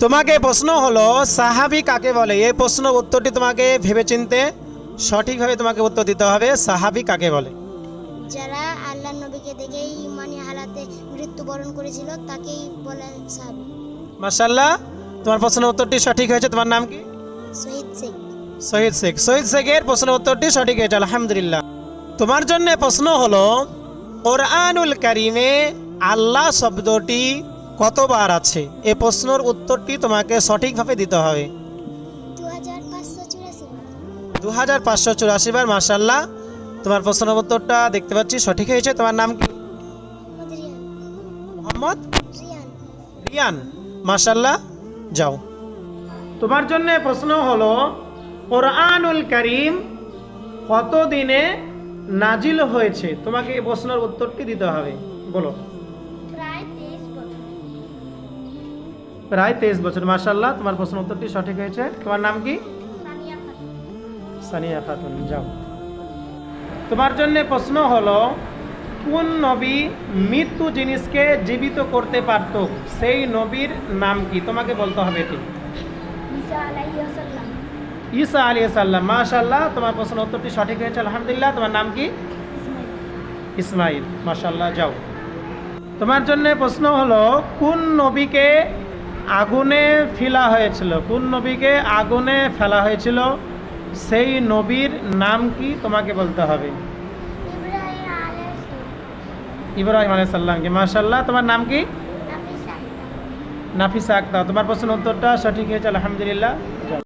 তোমাকে প্রশ্ন হলো সাহাবি কাকে বলে? এই প্রশ্ন উত্তরটি তোমাকে ভেবেচিন্তে সঠিকভাবে তোমাকে উত্তর দিতে হবে সাহাবি কাকে বলে? যারা আল্লাহ নবীকে দেখে ইমানি হালাতে মৃত্যুবরণ করেছিল তাকেই বলে সাহাবি। মার্শাল্লাহ তোমার প্রশ্নের উত্তরটি সঠিক হয়েছে তোমার নাম কি? শহীদ শেখ। শহীদ শেখ। শহীদ শেখের প্রশ্নের উত্তরটি সঠিক হয়েছে আলহামদুলিল্লাহ। তোমার জন্য প্রশ্ন হলো কোরআনুল কারিমে আল্লাহ শব্দটি কতবার আছে? এ প্রশ্নের উত্তরটি তোমাকে সঠিকভাবে দিতে হবে। দু হাজার পাঁচশো চুরাশি বার মার্শাল্লাহ তোমার প্রশ্নের উত্তরটা দেখতে পাচ্ছি, সঠিক হয়েছে। তোমার নাম কি? মোহাম্মদ? রিয়ান। মার্শাল্লাহ যাও। তোমার জন্য প্রশ্ন হলো, কোরআনুল করিম কত দিনে নাজিল হয়েছে? তোমাকে এই প্রশ্নের উত্তরটি দিতে হবে। বলো। প্রায় তেইশ বছর। মার্শাল্লাহ তোমার প্রশ্ন উত্তরটি সঠিক হয়েছে। তোমার নাম কি? সানিয়া খাতুন। যাও। তোমার জন্য প্রশ্ন হলো কোন নবী মৃত্যু জিনিসকে জীবিত করতে পারত? সেই নবীর নাম কি? তোমাকে বলতে হবে এটি। ঈসা আলী সাল্লাম মাশাল্লাহ তোমার প্রশ্ন উত্তরটি সঠিক হয়েছে আলহামদুলিল্লাহ। তোমার নাম কি? ইসমাইল। ইসমাইল মাশাল্লাহ যাও। তোমার জন্য প্রশ্ন হলো কোন নবীকে আগুনে ফেলা হয়েছিল। কোন নবীকে আগুনে ফেলা হয়েছিল? সেই নবীর নাম কি তোমাকে বলতে হবে? ইব্রাহিম আলাইসাল্লামকে মাশাল্লাহ তোমার নাম কি? নাফিসা। নাফিসা আক্তার। তোমার প্রশ্ন উত্তরটা সঠিক হয়েছে আলহামদুলিল্লাহ।